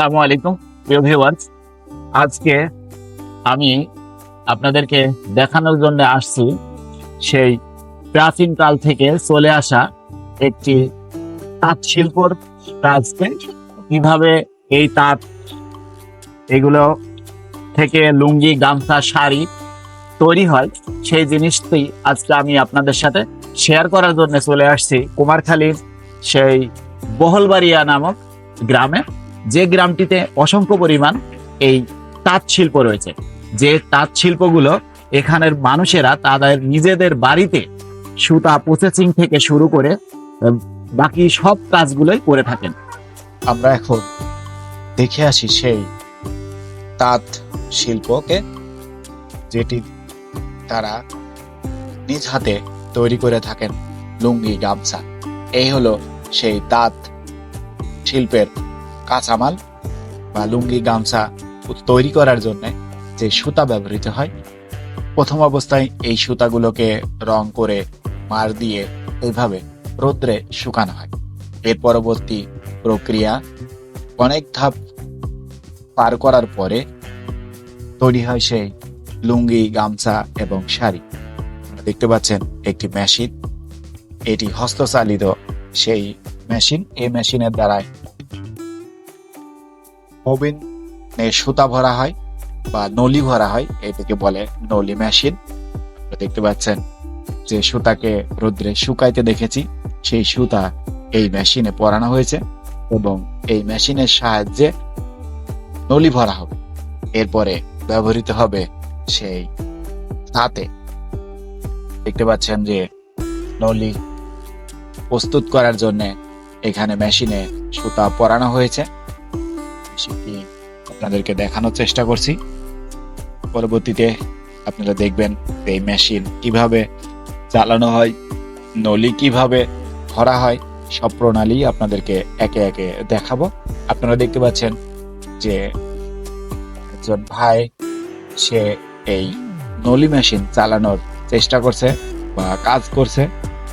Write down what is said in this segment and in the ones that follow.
আসসালামু আলাইকুম, প্রিয় ভিউয়ার্স আজকে আমি আপনাদেরকে দেখানোর জন্য আসছি সেই প্রাচীন কাল থেকে চলে আসা একটি তাঁত শিল্পর কাজকে। কীভাবে এই তাঁত, এগুলো থেকে লুঙ্গি, গামছা, শাড়ি তৈরি হয়, সেই জিনিসটি আজকে আমি আপনাদের সাথে শেয়ার করার জন্য চলে আসছি। কুমারখালীর সেই বহলবাড়িয়া নামক গ্রামে। যে গ্রামটিতে অসংখ্য পরিমাণ এই তাঁত শিল্প রয়েছে, যে তাঁত শিল্পগুলো এখানের মানুষেরা তাদের নিজেদের বাড়িতে সুতা প্রসেসিং থেকে শুরু করে বাকি সব কাজগুলোই করে থাকেন। আমরা এখন দেখে আসি সেই তাঁত শিল্পকে, যেটি তারা নিজ হাতে তৈরি করে থাকেন লুঙ্গি, গামছা। এই হলো সেই তাঁত শিল্পের কাঁচামাল বা লুঙ্গি, গামছা তৈরি করার জন্য যে সুতা ব্যবহৃত হয়, প্রথম অবস্থায় এই সুতাগুলোকে রং করে মার দিয়ে এইভাবে রোদ্রে শুকানো হয়। এর পরবর্তী প্রক্রিয়া অনেক ধাপ পার করার পরে তৈরি হয় সেই লুঙ্গি, গামছা এবং শাড়ি। দেখতে পাচ্ছেন একটি মেশিন। এটি হস্তচালিত সেই মেশিন। এই মেশিনের দ্বারায় ববিন সুতা ভরা হয় বা নলি ভরা হয়, এটাকে বলে নলি মেশিন। দেখতে পাচ্ছেন যে সুতাকে রোদ্রে শুকাইতে দেখেছি, সেই সুতা এই মেশিনে পরানো হয়েছে এবং এই মেশিনের সাহায্যে নলি ভরা হবে। এরপরে ব্যবহৃত হবে সেই হাতে দেখতে পাচ্ছেন যে নলি প্রস্তুত করার জন্য এখানে মেশিনে সুতা পরানো হয়েছে। সেটি আপনাদেরকে দেখানোর চেষ্টা করছি। পরবর্তীতে আপনারা দেখবেন এই মেশিন কীভাবে চালানো হয়, নলি কীভাবে ভরা হয়, সব প্রণালী আপনাদেরকে একে একে দেখাবো। আপনারা দেখতে পাচ্ছেন যে একজন ভাই, সে এই নলি মেশিন চালানোর চেষ্টা করছে বা কাজ করছে।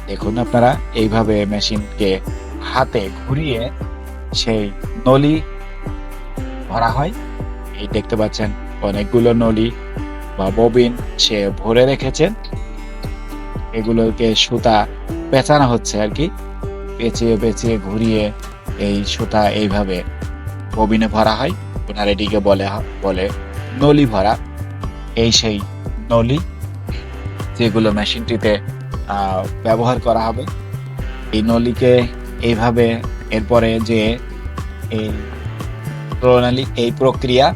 দেখুন আপনারা, এইভাবে মেশিনকে হাতে ঘুরিয়ে সেই নলি ভরা হয়। এই দেখতে পাচ্ছেন, অনেকগুলো নলি বা ববিন সে ভরে রেখেছেন এগুলোকে সুতা পেঁচানো হচ্ছে আর কি। পেঁচিয়ে পেঁচিয়ে ঘুরিয়ে এই সুতা এইভাবে ববিনে ভরা হয়। ওনার এটিকে বলে বলে নলি ভরা। এই সেই নলি যেগুলো মেশিনটিতে ব্যবহার করা হবে। এই নলিকে এইভাবে এরপরে যে এই প্রণালী, এই প্রক্রিয়া,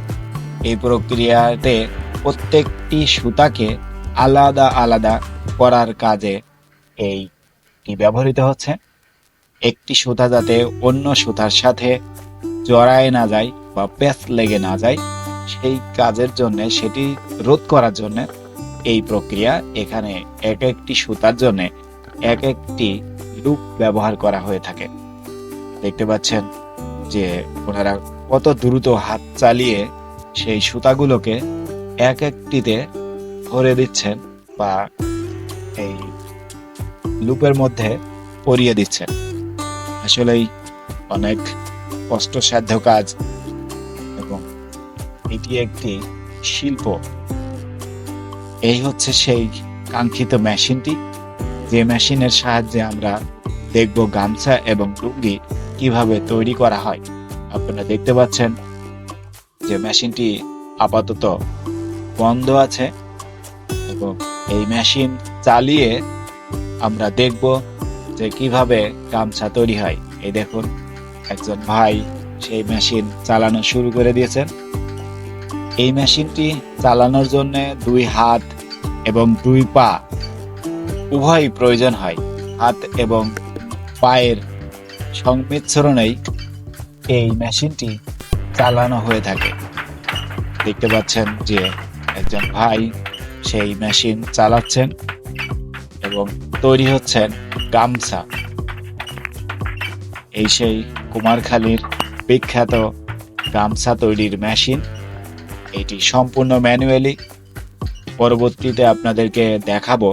এই প্রক্রিয়াতে প্রত্যেকটি সুতাকে আলাদা আলাদা করার কাজে এইটি ব্যবহৃত হচ্ছে? একটি সুতা যাতে অন্য সুতার সাথে জড়ায় না যায় বা প্যাচ লেগে না যায়, সেই কাজের জন্য, সেটি রোধ করার জন্য এই প্রক্রিয়া এখানে এক একটি সুতার জন্য এক একটি লুপ ব্যবহার করা হয়ে থাকে। দেখতে পাচ্ছেন যে ওনারা কত দ্রুত হাত চালিয়ে সেই সুতাগুলোকে এক একটিতে ভরে দিচ্ছেন বা এই লুপের মধ্যে পরিয়ে দিচ্ছেন। আসলেই অনেক কষ্টসাধ্য কাজ এবং এটি একটি শিল্প। এই হচ্ছে সেই কাঙ্ক্ষিত মেশিনটি। যে মেশিনের সাহায্যে আমরা দেখব গামছা এবং লুঙ্গি কীভাবে তৈরি করা হয়। আপনারা দেখতে পাচ্ছেন যে মেশিনটি আপাতত বন্ধ আছে এবং এই মেশিন চালিয়ে আমরা দেখব যে কীভাবে গামছা তৈরি হয়। এই দেখুন, একজন ভাই সেই মেশিন চালানো শুরু করে দিয়েছেন। এই মেশিনটি চালানোর জন্য দুই হাত এবং দুই পা উভয়ই প্রয়োজন হয়। হাত এবং পায়ের সংমিশ্রণেই এই মেশিনটি চালানো হয়ে থাকে। দেখতে পাচ্ছেন যে একজন ভাই সেই মেশিন চালাচ্ছেন এবং তৈরি হচ্ছেন গামছা। এই সেই কুমারখালীর বিখ্যাত গামছা তৈরির মেশিন। এটি সম্পূর্ণ ম্যানুয়ালি। পরবর্তীতে আপনাদেরকে দেখাবো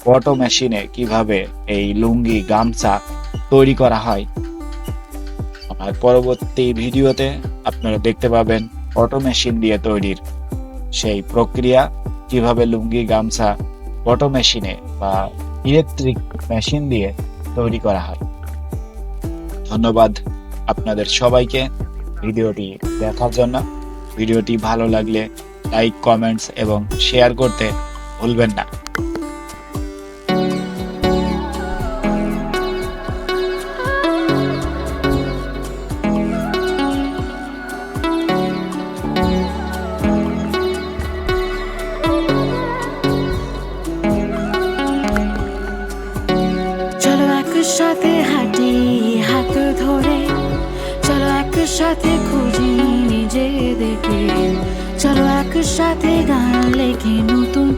ফটো মেশিনে কীভাবে এই লুঙ্গি গামছা তৈরি করা হয়। আমার পরবর্তী ভিডিওতে আপনারা দেখতে পাবেন অটো মেশিন দিয়ে তৈরির সেই প্রক্রিয়া, কীভাবে লুঙ্গি গামছা অটো মেশিনে বা ইলেকট্রিক মেশিন দিয়ে তৈরি করা হয়। ধন্যবাদ আপনাদের সবাইকে ভিডিওটি দেখার জন্য। ভিডিওটি ভালো লাগলে লাইক, কমেন্টস এবং শেয়ার করতে ভুলবেন না। একসাথে হাঁটি হাত ধরে। চলো একসাথে খুঁজি নিজে দেখে চলো একসাথে গান লেখে নতুন